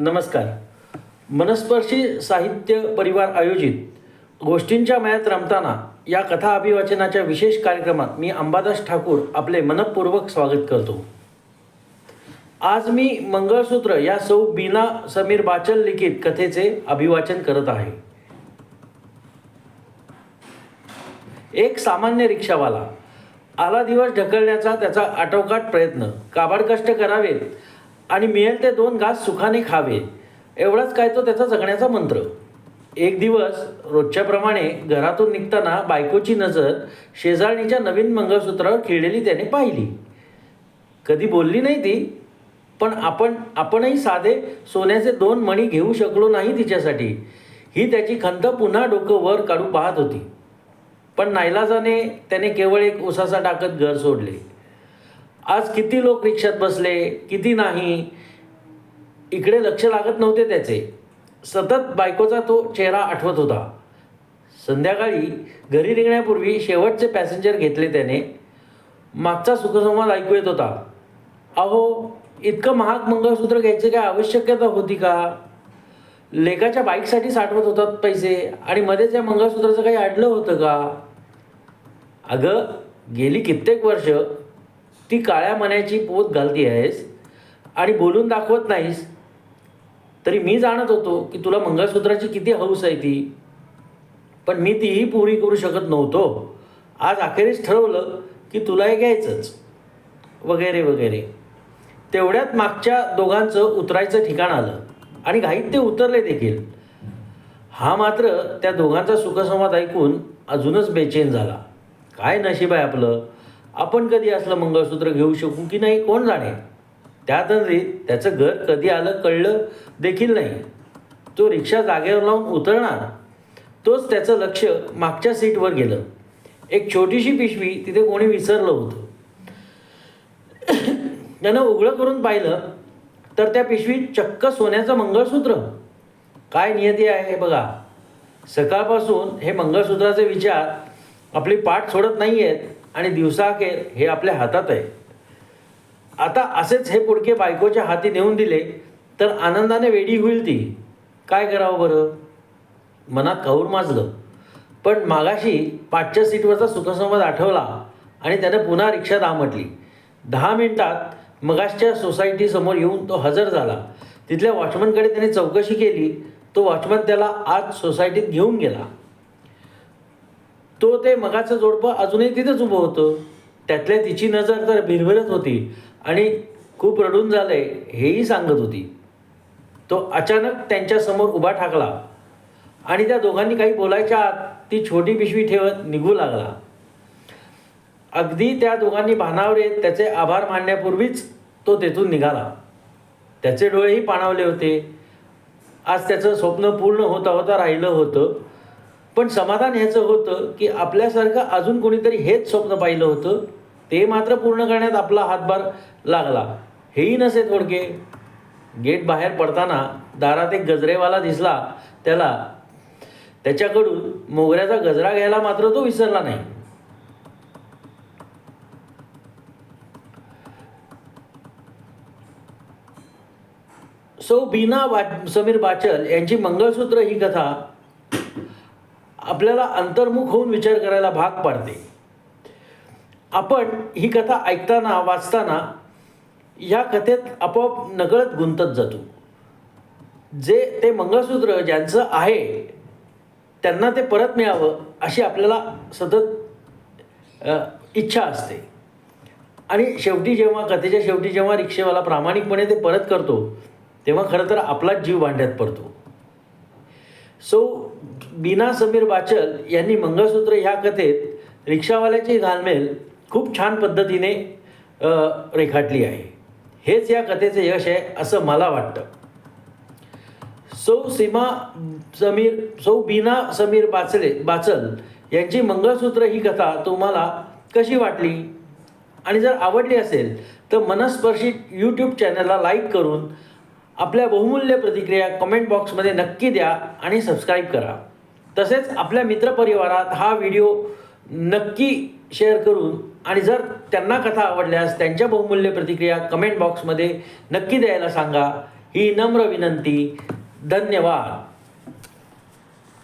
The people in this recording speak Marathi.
नमस्कार. मनस्पर्शी साहित्य परिवार आयोजित गोष्टींच्या मयात रमताना या कथा अभिवाचनाच्या विशेष कार्यक्रमात मी अंबादास ठाकूर आपले मनपूर्वक स्वागत करतो. आज मी मंगळसूत्र या सौ बीना समीर बाचल लिखित कथेचे अभिवाचन करत आहे. एक सामान्य रिक्षावाला आला दिवस ढकलण्याचा त्याचा आटोकाट प्रयत्न काबाड कष्ट करावेत आणि मिळेल ते दोन घास सुखाने खावे. एवढाच काय तो त्याचा जगण्याचा मंत्र. एक दिवस रोजच्याप्रमाणे घरातून निघताना बायकोची नजर शेजारणीच्या नवीन मंगळसूत्रावर खिळलेली त्याने पाहिली. कधी बोलली नाही ती पण आपण आपणही साधे सोन्याचे दोन मणी घेऊ शकलो नाही तिच्यासाठी. ही त्याची खंत पुन्हा डोकं वर काढू पाहत होती. पण नाईलाजाने त्याने केवळ एक उसाचा टाकत घर सोडले. आज किती लोक रिक्षात बसले किती नाही इकडे लक्ष लागत नव्हते त्याचे. सतत बायकोचा तो चेहरा आठवत होता. संध्याकाळी घरी निघण्यापूर्वी शेवटचे पॅसेंजर घेतले त्याने. मागचा सुखसंवाद ऐकू येत होता. अहो इतकं महाग मंगळसूत्र घ्यायची काय आवश्यकता होती का? लेकाच्या बाईकसाठी साठवत होतात पैसे आणि मध्येच या मंगळसूत्राचं काही अडलं होतं का? अगं गेली कित्येक वर्ष ती काळ्या मण्याची पोत घालती आहेस आणि बोलून दाखवत नाहीस. तरी मी जाणत होतो की तुला मंगळसूत्राची किती हौस आहे ती. पण मी तीही पुरी करू शकत नव्हतो. आज अखेरीस ठरवलं की तुला हे घ्यायचंच. वगैरे वगैरे. तेवढ्यात मागच्या दोघांचं उतरायचं ठिकाण आलं आणि घाईत ते उतरले देखील. हा मात्र त्या दोघांचा सुखसंवाद ऐकून अजूनच बेचैन झाला. काय नशीब आहे आपलं? आपण कधी असलं मंगळसूत्र घेऊ शकू की नाही कोण जाणे? त्यात त्याचं घर कधी आलं कळलं देखील नाही. तो रिक्षा जागेवर लावून उतरणार. तोच त्याचं लक्ष मागच्या सीटवर गेलं. एक छोटीशी पिशवी तिथे कोणी विसरलं होतं. त्यानं उघडं करून पाहिलं तर त्या पिशवीत चक्क सोन्याचं मंगळसूत्र. काय नियती आहे हे बघा. सकाळपासून हे मंगळसूत्राचे विचार आपली पाठ सोडत नाही आहेत आणि दिवसाखेर हे आपल्या हातात आहे. आता असेच हे पुडके बायकोच्या हाती नेऊन दिले तर आनंदाने वेडी होईल ती. काय करावं बरं? मनात कौर माजलं? पण मागाशी पाठच्या सीटवरचा सुखसंवाद आठवला आणि त्यानं पुन्हा रिक्षा दामटली दहा मिनिटात मगाशच्या सोसायटीसमोर येऊन तो हजर झाला. तिथल्या वॉचमनकडे त्याने चौकशी केली. तो वॉचमन त्याला आज सोसायटीत घेऊन गेला. तो ते मगाचं जोडपं अजूनही तिथंच उभं होतं. त्यातल्या तिची नजर तर भिरभिरत होती आणि खूप रडून झालंय हेही सांगत होती. तो अचानक त्यांच्यासमोर उभा ठाकला आणि त्या दोघांनी काही बोलायच्या आत ती छोटी पिशवी ठेवत निघू लागला. अगदी त्या दोघांनी भानावर येत त्याचे आभार मानण्यापूर्वीच तो तेथून निघाला. त्याचे डोळेही पाणावले होते. आज त्याचं स्वप्न पूर्ण होता होता राहिलं होतं. पण समाधान ह्याचं होतं की आपल्यासारखं अजून कोणीतरी हेच स्वप्न पाहिलं होतं ते मात्र पूर्ण करण्यात आपला हातभार लागला. हेही नसे थोडके. गेट बाहेर पडताना दारात एक गजरेवाला दिसला. त्याला त्याच्याकडून मोगऱ्याचा गजरा घ्यायला मात्र तो विसरला नाही. सौ बीना वा समीर बाचल यांची मंगळसूत्र ही कथा आपल्याला अंतर्मुख होऊन विचार करायला भाग पाडते. आपण ही कथा ऐकताना वाचताना ह्या कथेत आपोआप नकळत गुंतत जातो. जे ते मंगळसूत्र ज्यांचं आहे त्यांना ते परत मिळावं अशी आपल्याला सतत इच्छा असते. आणि शेवटी जेव्हा कथेच्या शेवटी जेव्हा रिक्षेवाला प्रामाणिकपणे ते परत करतो तेव्हा खरं तर आपलाच जीव भांड्यात पडतो. सो बीना समीर बाचल यांनी मंगळसूत्र ह्या कथेत रिक्षावाल्याची घालमेल खूप छान पद्धतीने रेखाटली आहे. हेच या कथेचे यश आहे असं मला वाटतं. सौ सीमा समीर सौ बीना समीर बाचले बाचल यांची मंगळसूत्र ही कथा तुम्हाला कशी वाटली? आणि जर आवडली असेल तर मनस्पर्शी यूट्यूब चॅनलला लाईक करून आपल्या बहुमूल्य प्रतिक्रिया कमेंट बॉक्समध्ये नक्की द्या आणि सबस्क्राईब करा. तसेच आपल्या मित्रपरिवारात हा व्हिडिओ नक्की शेअर करून आणि जर त्यांना कथा आवडल्यास त्यांच्या बहुमूल्य प्रतिक्रिया कमेंट बॉक्समध्ये नक्की द्यायला सांगा. ही नम्र विनंती. धन्यवाद.